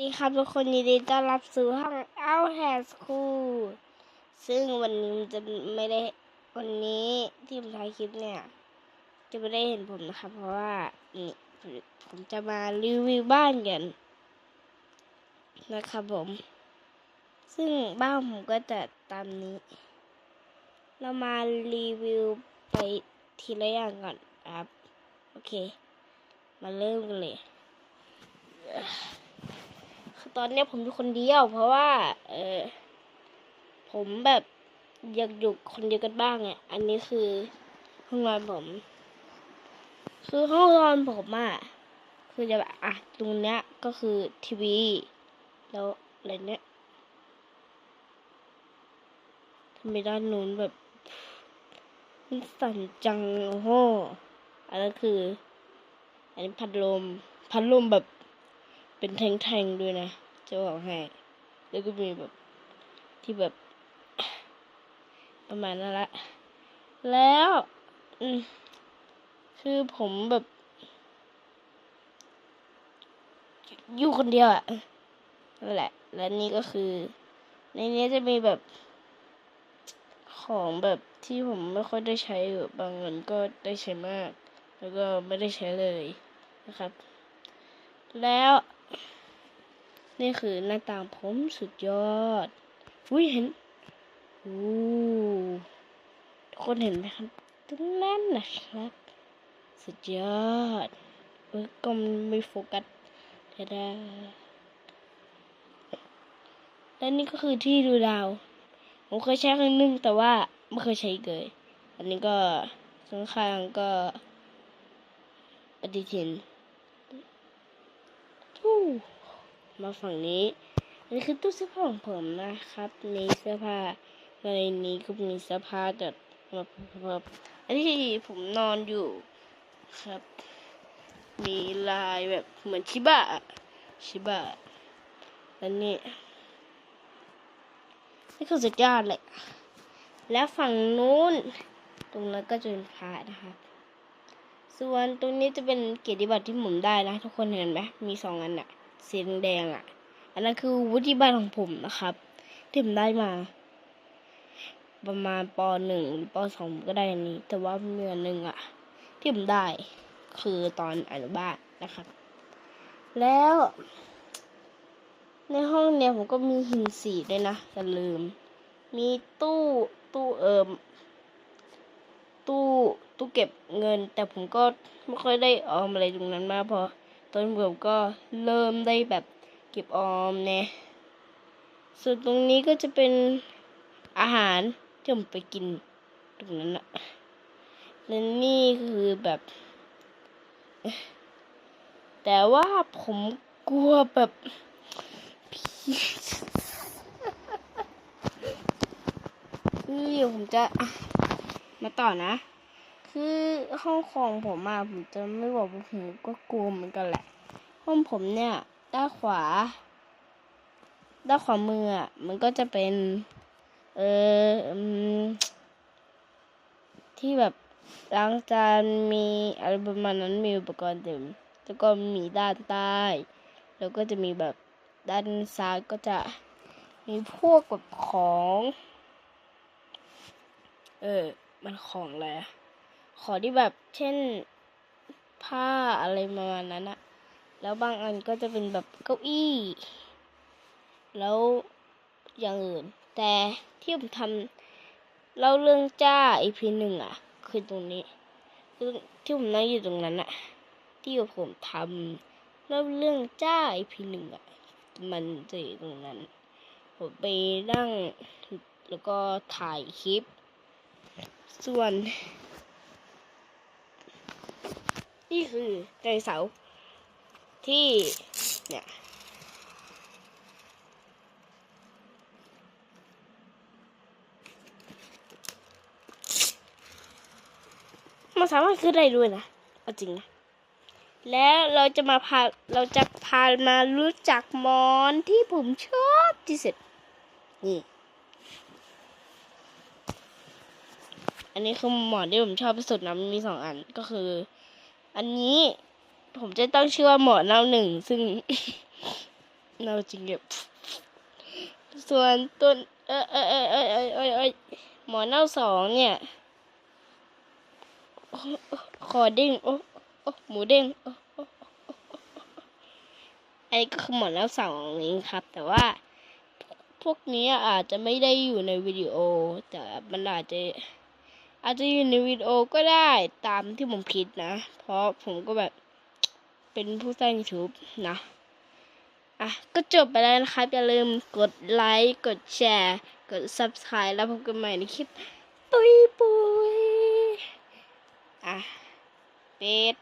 ดีครับทุกคนยินดีต้อนรับสู่ห้อง Out Hair School ซึ่งวันนี้มันจะไม่ได้วันนี้ที่ผมถ่ายคลิปเนี่ย จะไม่ได้เห็นผมนะครับ เพราะว่านี่ผมจะมารีวิวบ้านกันนะครับผม ซึ่งบ้านผมก็จะตามนี้ เรามารีวิวไปทีละอย่างก่อนครับ โอเค มาเริ่มกันเลย ตอนนี้ผมอยู่คนเดียว เพราะว่า เออผมแบบอยากอยู่คนเดียวกันบ้างอะอันนี้คือห้องนอนผม คือห้องนอนผมอะคือจะแบบอะตรงเนี้ยก็คือทีวี แล้วอะไรเนี้ยทำไมด้านนู้นแบบมันสั่นจังโอ้โหอันนั้นคือ อันนี้พัดลม พัดลมแบบ เป็นแทงๆด้วยนะจะบอกให้ แล้วก็มีแบบที่แบบ ประมาณนั้นละ แล้วอืมคือผมแบบ อยู่คนเดียวอะนั่นแหละ และนี่ก็คือ ในนี้จะมีแบบ ของแบบที่ผมไม่ค่อยได้ใช้อยู่บางเงินก็ได้ใช้มาก แล้วก็ไม่ได้ใช้เลยนะครับ แล้ว นี่คือหน้าต่างผมสุดยอด อุ้ยเห็นอู้ทุกคนเห็นไหมครับตรงนั้นนะครับ สุดยอดเออก็ไม่โฟกัสเดี๋ยนะและนี่ก็คือที่ดูดาว ผมเคยใช้ครั้งหนึงแต่ว่าไม่เคยใช้อีกเลย อันนี้ก็ข้างๆก็ปฏิทิน มาฝั่งนี้นนี้คือตู้เสื้อผ้าของผมนะครับมีเสื้อผ้าในนี้ก็มีเสื้อผ้าแบบแบบอันนี้ผมนอนอยู่ครับ มีลายแบบเหมือนชิบะชิบะอันนี้นี่คือสุดยอดเลย แล้วฝั่งนู้น ตรงนั้นก็จะเป็นพระนะครับ ส่วนตรงนี้จะเป็นเกียรติบัตรที่ผมได้นะ ทุกคนเห็นไหมมีสองอันอะสีแดงอะอันนั้นคือวุฒิบัตรของผมนะครับที่ผมได้มา ประมาณปหนึ่งหรือปสองก็ได้อันนี้ แต่ว่าเมื่อหนึ่งอะที่ผมได้คือตอนอนุบาลนะครับ แล้ว ในห้องเนี่ยผมก็มีหินสีด้วยนะอย่าลืม มีตู้ตู้เอิมตู้ ตู้เก็บเงิน แต่ผมก็ไม่ค่อยได้ออมอะไรตรงนั้นมากพราะตอนผมก็เริ่มได้แบบเก็บออมเนี่ยส่วนตรงนี้ก็จะเป็นอาหารที่ผมไปกินตรงนั้นอะและนี่คือแบบ แต่ว่าผมกลัวแบบผีคือเดี๋ยวผมจะมาต่อนะ คือห้องของผมอะผมจะไม่บอกว่าผมก็กลัวเหมือนกันแหละ ห้องผมเนี่ยด้านขวา ด้านขวามืออะมันก็จะเป็น เออที่แบบล้างจานมีอะไรประมาณนั้นมีอุปกรณ์เต็มแล้วก็มีด้านใต้ แล้วก็จะมีแบบด้านซ้ายก็จะมีพวกแบบของ เออ มันของอะไรอะ ของที่แบบเช่นผ้าอะไรประมาณนั้นอะแล้วบางอันก็จะเป็นแบบเก้าอี้ แล้วอย่างอื่น แต่ที่ผมทำเล่าเรื่องจ้า EP หนึ่งอะคือตรงนี้คือที่ผมนั่งอยู่ตรงนั้นอะที่ผมทำเล่าเรื่องจ้า EP หนึ่งอะมันจะอยู่ตรงนั้น ผมไปนั่งแล้วก็ถ่ายคลิป ส่วน นี่คือไดโนเสาร์ที่เนี่ยมันสามารถขึ้นได้ด้วยนะเอาจริงนะ แล้วเราจะมาพา เราจะพามารู้จักมอนที่ผมชอบที่สุด นี่ อันนี้คือหมอนที่ผมชอบที่สุดนะมันมีสองอันก็คือ อันนี้ผมจะต้องชื่อว่าหมอนเน่าหนึ่ง ซึ่งเน่าจริงเลยส่วนต้นเออเออเออเออเออเออหมอเน่าสองเนี่ยคอเด้งโอ้โอ้หมูเด้งโอ้อันนี้ก็คือหมอเน่าสองนี้ครับ แต่ว่า พวกนี้อาจจะไม่ได้อยู่ในวิดีโอ แต่มันอาจจะ อาจจะอยู่ในวิดีโอก็ได้ตามที่ผมคิดนะ เพราะผมก็แบบเป็นผู้สร้าง YouTube นะ อะ ก็จบไปแล้วนะครับ อย่าลืมกดไลค์ กดแชร์ กด Subscribe แล้วพบกันใหม่ในคลิป ปุยปุยอะเป็ด